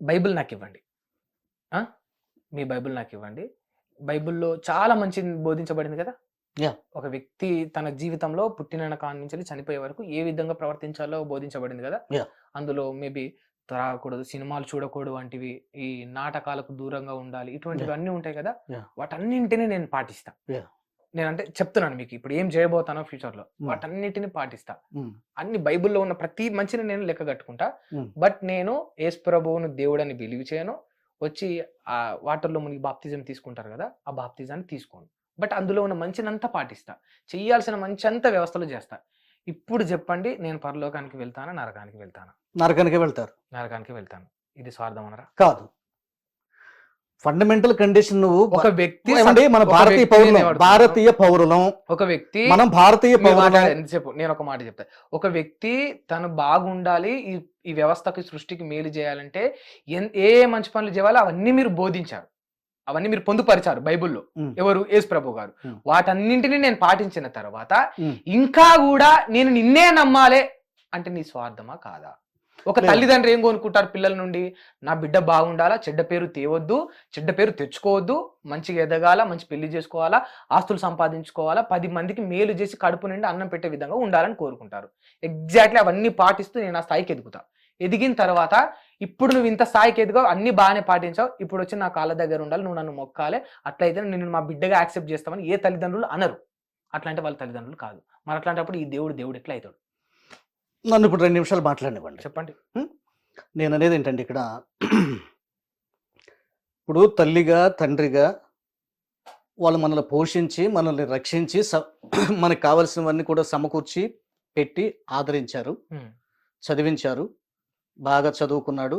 Bible నాకు ఇవ్వండి? మీ Bible నాకు ఇవ్వండి బైబిల్లో చాలా మంచి బోధించబడింది కదా. ఒక వ్యక్తి తన జీవితంలో పుట్టిన కాని నుంచి చనిపోయే వరకు ఏ విధంగా ప్రవర్తించాలో బోధించబడింది కదా. అందులో మేబీ త్రాగకూడదు సినిమాలు చూడకూడదు వంటివి ఈ నాటకాలకు దూరంగా ఉండాలి ఇటువంటివి అన్నీ ఉంటాయి కదా. వాటన్నింటినీ నేను పాటిస్తా Yeah. నేను అంటే చెప్తున్నాను మీకు ఇప్పుడు ఏం చేయబోతానో ఫ్యూచర్లో. వాటన్నిటిని పాటిస్తా. అన్ని బైబిల్లో ఉన్న ప్రతి మంచిని నేను లెక్క కట్టుకుంటా. బట్ నేను యేసు ప్రభువును దేవుడని బిలీవ్ చేయను. వచ్చి ఆ వాటర్లో మునిగి బాప్తిజం తీసుకుంటారు కదా ఆ బాప్తిజాన్ని తీసుకోను. బట్ అందులో ఉన్న మంచినంతా పాటిస్తా. చెయ్యాల్సిన మంచి అంతా వ్యవస్థలు చేస్తా. ఇప్పుడు చెప్పండి నేను పరలోకానికి వెళ్తానా నరకానికి వెళ్తానా? నరకానికి వెళ్తారు. నరకానికి వెళ్తాను. ఇది స్వార్థం అనరా కాదు. ఫండమెంటల్ కండిషన్ నువ్వు ఒక వ్యక్తి ఏమండి? మన భారతీయ పౌరులం. భారతీయ పౌరులం. ఒక వ్యక్తి మనం భారతీయ పౌరులం. ఎంతసేపు? నేను ఒక మాట చెప్తా. ఒక వ్యక్తి తను బాగుండాలి ఈ ఈ వ్యవస్థకి సృష్టికి మేలు చేయాలంటే ఏ ఏ మంచి పనులు చేయాలో అవన్నీ మీరు బోధించారు అవన్నీ మీరు పొందుపరిచారు బైబిల్లో. ఎవరు? యేసు ప్రభు గారు. వాటన్నింటినీ నేను పాటించిన తర్వాత. ఇంకా కూడా నేను నిన్నే నమ్మాలే అంటే నీ స్వార్థమా కాదా? ఒక లేదు. తల్లిదండ్రులు ఏం కొనుక్కుంటారు పిల్లల నుండి? నా బిడ్డ బాగుండాలా? చెడ్డ పేరు తేవద్దు చెడ్డ పేరు తెచ్చుకోవద్దు మంచిగా ఎదగాల మంచి పెళ్ళి చేసుకోవాలా ఆస్తులు సంపాదించుకోవాలా పది మందికి మేలు చేసి కడుపు నిండి అన్నం పెట్టే విధంగా ఉండాలని కోరుకుంటారు. ఎగ్జాక్ట్లీ అవన్నీ పాటిస్తూ నేను ఆ స్థాయికి ఎదుగుతా. ఎదిగిన తర్వాత ఇప్పుడు నువ్వు ఇంత స్థాయికి ఎదిగావు అన్ని బాగానే పాటించావు ఇప్పుడు వచ్చి నా కాళ్ళ దగ్గర ఉండాలి నువ్వు నన్ను మొక్కాలే అట్లయితే నేను మా బిడ్డగా యాక్సెప్ట్ చేస్తామని ఏ తల్లిదండ్రులు అనరు. అట్లాంటి వాళ్ళ తల్లిదండ్రులు కాదు. మరి అట్లాంటప్పుడు ఈ దేవుడు దేవుడు ఎట్లా అవుతాడు? నన్ను ఇప్పుడు రెండు నిమిషాలు మాట్లాడివ్వండి చెప్పండి. నేను అనేది ఏంటంటే ఇక్కడ? ఇప్పుడు తల్లిగా తండ్రిగా వాళ్ళు మనల్ని పోషించి మనల్ని రక్షించి మనకు కావలసినవన్నీ కూడా సమకూర్చి పెట్టి ఆదరించారు. చదివించారు. బాగా చదువుకున్నాడు.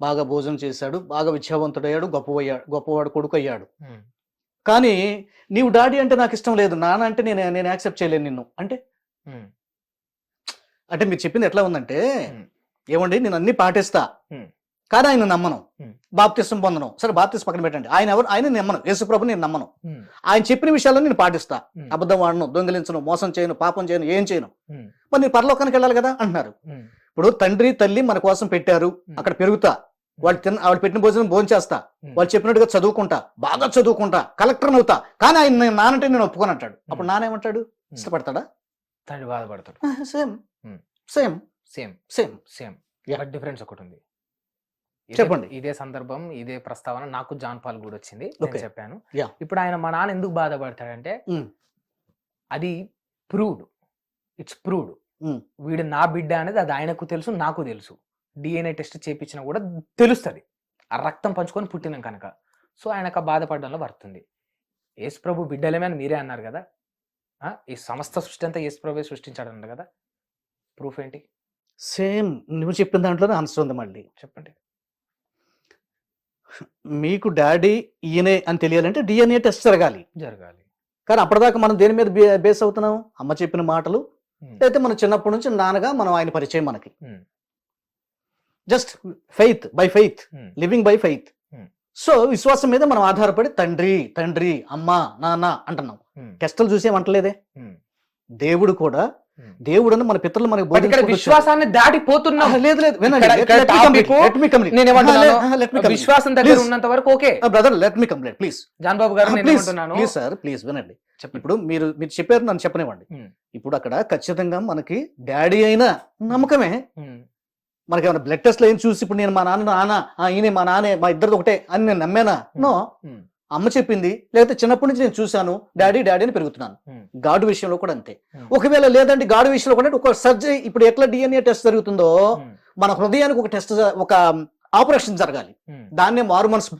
బాగా భోజనం చేశాడు. బాగా విద్యావంతుడయ్యాడు. గొప్పవయ్యాడు గొప్పవాడు కొడుకు అయ్యాడు కానీ నీవు డాడీ అంటే నాకు ఇష్టం లేదు. నాన్న అంటే నేను నేను యాక్సెప్ట్ చేయలేను నిన్ను. అంటే అంటే మీరు చెప్పింది ఎట్లా ఉందంటే. ఏమండి నేను అన్ని పాటిస్తా. కానీ ఆయన నమ్మను. బాప్తిస్తం పొందను. సరే బాప్తిస్తం పక్కన పెట్టండి. ఆయన ఎవరు? ఆయన నమ్మను. యేసుప్రభు నేను నమ్మను. ఆయన చెప్పిన విషయాల్లో నేను పాటిస్తా. అబద్ధం వాడను దొంగిలించను మోసం చేయను పాపం చేయను ఏం చేయను. మరి నేను పరలోకానికి వెళ్ళాలి కదా అంటున్నారు. ఇప్పుడు తండ్రి తల్లి మన కోసం పెట్టారు. అక్కడ పెరుగుతా. వాళ్ళు తిన్న వాళ్ళు పెట్టిన భోజనం భోజనం చేస్తా ఉమ్. వాళ్ళు చెప్పినట్టుగా చదువుకుంటా. బాగా చదువుకుంటా. కలెక్టర్ అవుతా. కానీ ఆయన నేను నానంటే నేను ఒప్పుకొని అంటాడు అప్పుడు నానేమంటాడు? ఇష్టపడతాడా? తండ్రి బాధపడతాడు. Same. Same. Same. Same. Same. But difference ఒకటి ఉంది చెప్పండి. ఇదే సందర్భం ఇదే ప్రస్తావన నాకు జాన్ పాల్ కూడా వచ్చింది. నేను. చెప్పాను. ఇప్పుడు ఆయన మా నాన్న ఎందుకు బాధపడతాడంటే. అది ప్రూవ్డ్. It's proved. వీడు నా బిడ్డ అనేది అది ఆయనకు తెలుసు నాకు తెలుసు. డిఎన్ఏ టెస్ట్ చేపించినా కూడా తెలుస్తుంది. ఆ రక్తం పంచుకొని పుట్టినాం కనుక. సో ఆయనకు బాధపడడంలో పడుతుంది యేసు ప్రభు బిడ్డలేమే అని మీరే అన్నారు కదా? ఈ సమస్త సృష్టి అంతా యేసు ప్రభు సృష్టించాడు అన్నారు కదా? ప్రూఫ్ ఏంటి సేమ్ నువ్వు చెప్పిన దాంట్లోనే ఆన్సర్ ఉంది మళ్ళీ. చెప్పండి. మీకు డాడీ ఈయనే అని తెలియాలంటే డిఎన్ఏ టెస్ట్ జరగాలి. జరగాలి. కానీ అప్పటిదాకా మనం దేని మీద బేస్ అవుతున్నాం? అమ్మ చెప్పిన మాటలు. లేకపోతే మన చిన్నప్పటి నుంచి నాన్నగా మనం ఆయన పరిచయం మనకి. Just faith by faith. Living by faith. So విశ్వాసం మీద మనం ఆధారపడి తండ్రి తండ్రి అమ్మ నాన్న అంటున్నాం. ఉమ్, టెస్టులు చూసేమంటలేదే ఉమ్, దేవుడు కూడా ఉమ్. దేవుడని మన పితరులు మనకి ఇక్కడ. విశ్వాసాన్ని దాటిపోతున్నాం లేదు లేదు. వినండి? విశ్వాసం దగ్గర. ఉన్నంత వరకు okay. Brother let me complete please John Babu garu please sir please వినండి. ఇప్పుడు మీరు మీరు చెప్పారు నన్ను చెప్పనివ్వండి. ఇప్పుడు అక్కడ ఖచ్చితంగా మనకి డాడీ అయినా నమ్మకమే. మనకి ఏమైనా బ్లడ్ టెస్ట్ ఏం చూసి ఇప్పుడు నేను మా నాన్న నాన్న ఈయనే మా నాన్నే మా ఇద్దరిది ఒకటే అని నేను నమ్మానా? నో. అమ్మ చెప్పింది లేకపోతే చిన్నప్పటి నుంచి నేను చూశాను డాడీ డాడీ అని పెరుగుతున్నాను. గాడు విషయంలో కూడా అంతే. ఒకవేళ లేదంటే గాడు విషయంలో కూడా ఒక సర్జరీ ఇప్పుడు ఎట్లా డిఎన్ఏ టెస్ట్ జరుగుతుందో మన హృదయానికి ఒక టెస్ట్ ఒక ఆపరేషన్ జరగాలి. దాన్నే మారు మనసు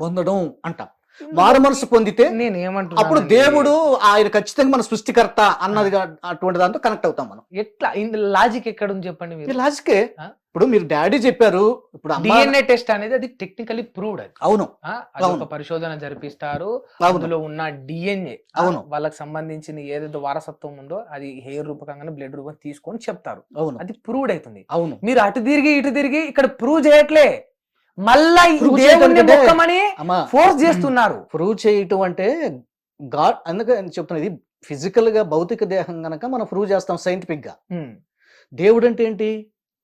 పొందడం అంట. మారు మనసు పొందితే నేను ఏమంటున్నాను అప్పుడు దేవుడు ఆయన ఖచ్చితంగా మన సృష్టికర్త అన్నది అటువంటి దాంతో కనెక్ట్ అవుతాం మనం. ఎట్లా? లాజిక్ ఎక్కడ ఉంది చెప్పండి లాజికే? ఇప్పుడు మీరు డాడీ చెప్పారు ఇప్పుడు డిఎన్ఏ టెస్ట్ అనేది అది టెక్నికలీ ప్రూవ్డ్ అది. అవును. ఒక పరిశోధన జరిపిస్తారు. అందులో ఉన్న డిఎన్ఏ అవును. వాళ్ళకి సంబంధించిన ఏదైతే వారసత్వం ఉందో అది హెయిర్ రూపకంగా బ్లడ్ రూపం తీసుకొని చెప్తారు. అవును. అది ప్రూవ్డ్ అవుతుంది. అవును. మీరు అటు తిరిగి ఇటు తిరిగి ఇక్కడ ప్రూవ్ చేయట్లే. మళ్ళా దేవుణ్ణి మొక్కమని ఫోర్స్ చేస్తున్నారు. ప్రూవ్ చేయటం అంటే గాడ్ అందుకే నేను చెప్తున్నా ఇది ఫిజికల్గా భౌతిక దేహం గనక మనం ప్రూవ్ చేస్తాం సైంటిఫిక్గా. దేవుడు అంటే ఏంటి?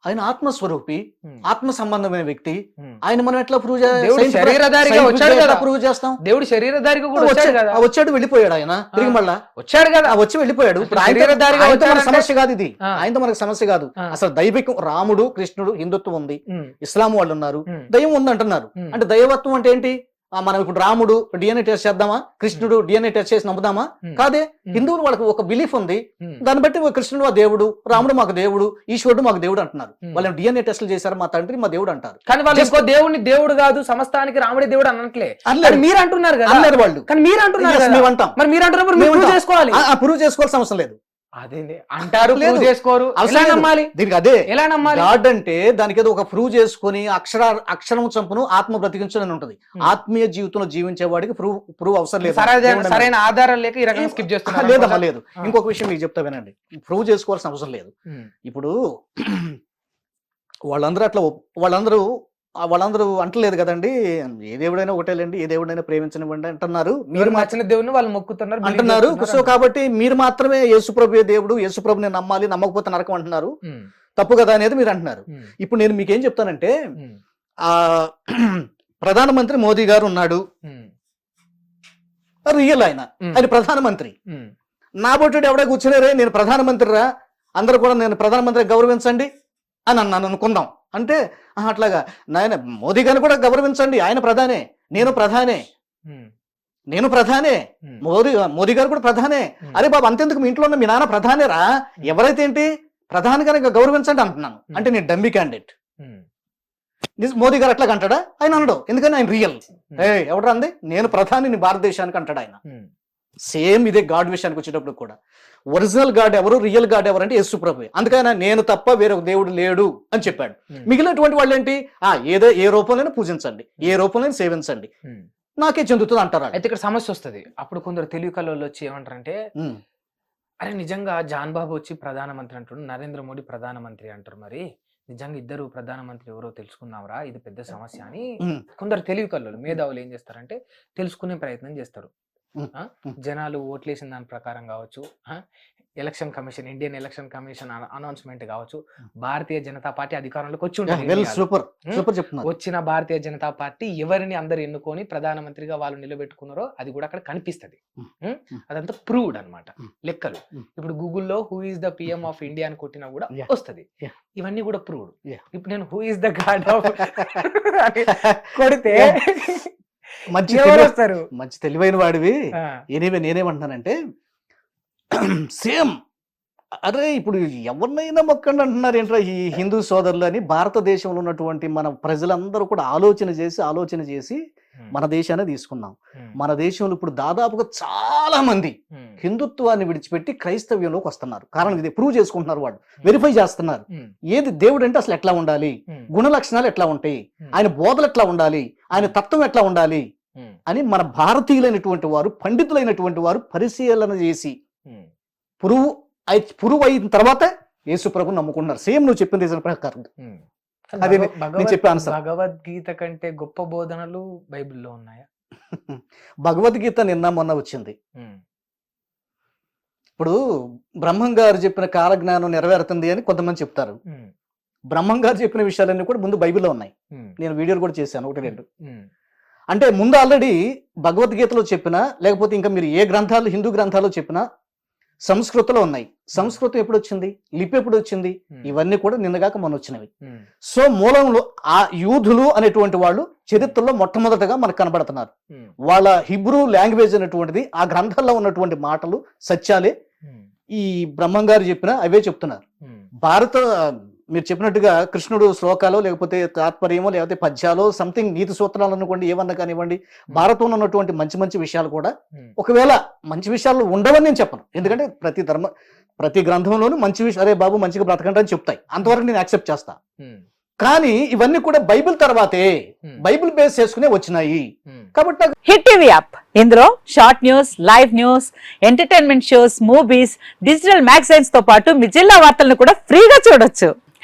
ఆయన ఆత్మస్వరూపి ఆత్మ సంబంధమైన వ్యక్తి. ఆయన మనం ఎట్లా ప్రూవ్ దేవుడు శరీరధారిగా వచ్చాడు కదా. ప్రూవ్ చేస్తాం. దేవుడు శరీరధారిగా కూడా వచ్చాడు వచ్చాడు వెళ్ళిపోయాడు ఆయన. తిరిగి మళ్ళా. వచ్చాడు కదా. వచ్చి వెళ్ళిపోయాడు. వచ్చాడంటే- సమస్య కాదు ఇది. ఆయనతో మనకు సమస్య కాదు. అసలు దైవికం రాముడు కృష్ణుడు హిందుత్వం ఉంది. ఇస్లాం వాళ్ళు ఉన్నారు. దైవం ఉంది అంటున్నారు. అంటే దైవత్వం అంటే ఏంటి? మనం ఇప్పుడు రాముడు డిఎన్ఏ టెస్ట్ చేద్దామా? కృష్ణుడు డిఎన్ఏ టెస్ట్ చేసి నమ్ముదామా? ఉమ్, కాదే ఉమ్, హిందువులు వాళ్ళకి ఒక బిలీఫ్ ఉంది. దాన్ని బట్టి కృష్ణుడు మా దేవుడు రాముడు మాకు దేవుడు ఈశ్వరుడు మాకు దేవుడు అంటున్నారు. వాళ్ళు డిఎన్ఏ టెస్టులు చేశారు మా తండ్రి మా దేవుడు అంటారు. కానీ వాళ్ళు ఇంకో దేవుడిని దేవుడు కాదు సమస్తానికి రాముడి దేవుడు అనట్లే అన్నారు మీరు అంటున్నారు కదా. అన్నారు వాళ్ళు. కానీ మీరు అంటున్నారు మేము అంటాం మరి మీరు అంటున్నప్పుడు. చేసుకోవాలి. ఆ ప్రూవ్ చేసుకోవాల్సిన అవసరం లేదు. అదే అంటారు లేదు. ప్రూవ్ చేసుకోరు. అవసరం ఎలా లేదు. నమ్మాలి? దీనికి అదే ఎలా నమ్మాలి? గాడ్ అంటే దానికి ఏదో ఒక ప్రూవ్ చేసుకొని అక్షర అక్షరం చంపును ఆత్మ బ్రతికించని ఉంటుంది. Hmm. ఆత్మీయ జీవితంలో జీవించే వాడికి ప్రూవ్ ప్రూవ్ అవసరం లేదు. సరైన దేవుడు సరైన ఆధారం లేక ఈ రకంగా స్కిప్ చేస్తున్నారు లేదమ్మా లేదు ఆ. ఇంకొక విషయం మీకు చెప్తా వినండి. ప్రూవ్ చేసుకోవాల్సిన అవసరం లేదు. ఉమ్, ఇప్పుడు వాళ్ళందరూ అట్లా ఒప్- వాళ్ళందరూ వాళ్ళందరూ అంటలేదు కదండి. ఏ దేవుడైనా ఒకటేలేండి ఏ దేవుడైనా ప్రేమించనివ్వండి అంటున్నారు. మీరు మీరు మా- నచ్చిన దేవుని వాళ్ళు మొక్కుతున్నారు అంటున్నారు. సో కాబట్టి మీరు మాత్రమే యేసుప్రభు దేవుడు యేసుప్రభుని నమ్మాలి నమ్మకపోతే నరకం అంటున్నారు. తప్పు కదా అనేది మీరు అంటున్నారు. ఇప్పుడు నేను మీకేం చెప్తానంటే ఆ ప్రధానమంత్రి మోదీ గారు ఉన్నాడు. రియల్ ఆయన. ఆయన ప్రధానమంత్రి. నా బొట్టుడు ఎవడే కూర్చునేరే నేను ప్రధానమంత్రి రా అందరూ కూడా నేను ప్రధానమంత్రి గౌరవించండి అని అన్నాను అనుకుందాం అంటే "ఆహా, అట్లాగా. నాయన మోదీ గారిని కూడా గౌరవించండి. ఆయన ప్రధానే. నేను ప్రధానే. నేను ప్రధానే. మోదీ మోదీ గారు కూడా ప్రధానే. అరే బాబు అంతెందుకు? మీ ఇంట్లో ఉన్న మీ నాన్న ప్రధానేరా? ఎవరైతే ఏంటి ప్రధాని కనుక గౌరవించండి అంటున్నాను. అంటే నేను డమ్మి క్యాండిడేట్. మోదీ గారు అట్లా అంటాడా? ఆయన అనడు. ఎందుకని? ఆయన రియల్. ఏ అంది? నేను ప్రధానిని భారతదేశానికి అంటాడు ఆయన. సేమ్ ఇదే గాడ్ విషయానికి వచ్చేటప్పుడు కూడా. ఒరిజినల్ గాడ్ ఎవరు? రియల్ గాడ్ ఎవరు అంటే యేసు ప్రభు. అందుకని నేను తప్ప వేరే ఒక దేవుడు లేడు అని చెప్పాడు. ఉమ్, మిగిలినటువంటి వాళ్ళు ఏంటి ఆ ఏదో ఏ రూపంలోనే పూజించండి. ఏ రూపంలోనే సేవించండి. ఉమ్. నాకే చెందుతుంది అంటారు. అయితే ఇక్కడ సమస్య వస్తది. అప్పుడు కొందరు తెలివి కళ్ళు వచ్చి ఏమంటారంటే అరే నిజంగా జాన్ బాబు వచ్చి ప్రధానమంత్రి అంటాడు నరేంద్ర మోడీ ప్రధానమంత్రి అంటారు మరి. నిజంగా ఇద్దరు ప్రధానమంత్రి ఎవరో తెలుసుకుందాంరా ఇది పెద్ద సమస్య అని కొందరు తెలివి కళ్ళు మేధావులు ఏం చేస్తారంటే తెలుసుకునే ప్రయత్నం చేస్తారు. జనాలు ఓట్లేసిన దాని ప్రకారం కావచ్చు? Election commission Indian election commission announcement కావచ్చు భారతీయ జనతా పార్టీ అధికారంలోకి వచ్చి ఉంటుంది వచ్చిన భారతీయ జనతా పార్టీ ఎవరిని అందరు ఎన్నుకొని ప్రధానమంత్రిగా వాళ్ళు నిలబెట్టుకున్నారో అది కూడా అక్కడ కనిపిస్తది. అదంతా ప్రూవ్డ్ అన్నమాట ఉమ్. లెక్కలు. ఇప్పుడు గూగుల్లో who is the PM of India అని కొట్టినా కూడా. వస్తది. ఇవన్నీ కూడా ప్రూవ్డ్. ఇప్పుడు నేను who is the God of కొడితే మంచి వస్తారు? మంచి తెలివైన వాడివి. ఎనీవే నేనేమంటున్నానంటే సేమ్. అరే ఇప్పుడు ఎవరినైనా మొక్కండి అంటున్నారు. ఏంట్రా ఈ హిందూ సోదరులు అని భారతదేశంలో ఉన్నటువంటి మన ప్రజలందరూ కూడా ఆలోచన చేసి ఆలోచన చేసి మన దేశాన్ని తీసుకున్నాం మన దేశంలో ఇప్పుడు దాదాపుగా చాలా మంది హిందుత్వాన్ని విడిచిపెట్టి క్రైస్తవ్యంలోకి వస్తున్నారు. కారణం ఇది ప్రూవ్ చేసుకుంటున్నారు వాళ్ళు. వెరిఫై చేస్తున్నారు. ఏది దేవుడు అంటే అసలు ఎట్లా ఉండాలి? గుణ లక్షణాలు ఎట్లా ఉంటాయి? ఆయన బోధలు ఎట్లా ఉండాలి? ఆయన తత్వం ఎట్లా ఉండాలి? అని మన భారతీయులైనటువంటి వారు పండితులైనటువంటి వారు పరిశీలన చేసి. పురువు పురువు అయిన తర్వాత యేసు ప్రభు నమ్ముకున్నారు సేమ్ నువ్వు చెప్పిన రీజన్ ప్రకారం. అది. భగవద్గీత కంటే గొప్ప బోధనలు బైబిల్లో ఉన్నాయా? భగవద్గీత నిన్న మొన్న వచ్చింది. ఇప్పుడు బ్రహ్మం గారు చెప్పిన కాలజ్ఞానం నెరవేరుతుంది అని కొంతమంది చెప్తారు. బ్రహ్మం గారు చెప్పిన విషయాలన్నీ కూడా ముందు బైబిల్లో ఉన్నాయి. నేను వీడియోలు కూడా చేశాను ఒకటి రెండు. అంటే ముందు ఆల్రెడీ భగవద్గీతలో చెప్పిన లేకపోతే ఇంకా మీరు ఏ గ్రంథాలు హిందూ గ్రంథాలు చెప్పినా సంస్కృతంలో ఉన్నాయి. సంస్కృతం ఎప్పుడు వచ్చింది లిపి ఎప్పుడు వచ్చింది ఇవన్నీ కూడా నిన్నగాక మొన్న వచ్చినవి సో మూలంలో ఆ యూదులు అనేటువంటి వాళ్ళు చరిత్రలో మొట్టమొదటగా మనకు కనబడుతున్నారు. వాళ్ళ హిబ్రూ లాంగ్వేజ్ అనేటువంటిది ఆ గ్రంథాల్లో ఉన్నటువంటి మాటలు సత్యాలే ఈ బ్రహ్మం గారు చెప్పిన అవే చెప్తున్నారు. భారత మీరు చెప్పినట్టుగా కృష్ణుడు శ్లోకాలు లేకపోతే తాత్పర్యమో లేకపోతే పద్యాలు సంథింగ్ నీతి సూత్రాలు అనుకోండి ఏమన్నా కానివ్వండి భారతంలో ఉన్నటువంటి మంచి మంచి విషయాలు కూడా ఉమ్, ఒకవేళ మంచి విషయాలు ఉండవని నేను చెప్పను. ఎందుకంటే ప్రతి ధర్మ ప్రతి గ్రంథంలోనూ మంచి విషయం అరే బాబు మంచిగా బ్రతకండి అని చెప్తాయి. అంతవరకు నేను యాక్సెప్ట్ చేస్తా. ఉమ్, కానీ ఇవన్నీ కూడా బైబిల్ తర్వాతే బైబిల్ బేస్ చేసుకునే వచ్చినాయి. కాబట్టి హిట్ టీవీ యాప్. ఇందులో short news live news entertainment shows movies digital మ్యాగజైన్స్తో పాటు మీ జిల్లా వార్తలను కూడా ఫ్రీగా చూడొచ్చు.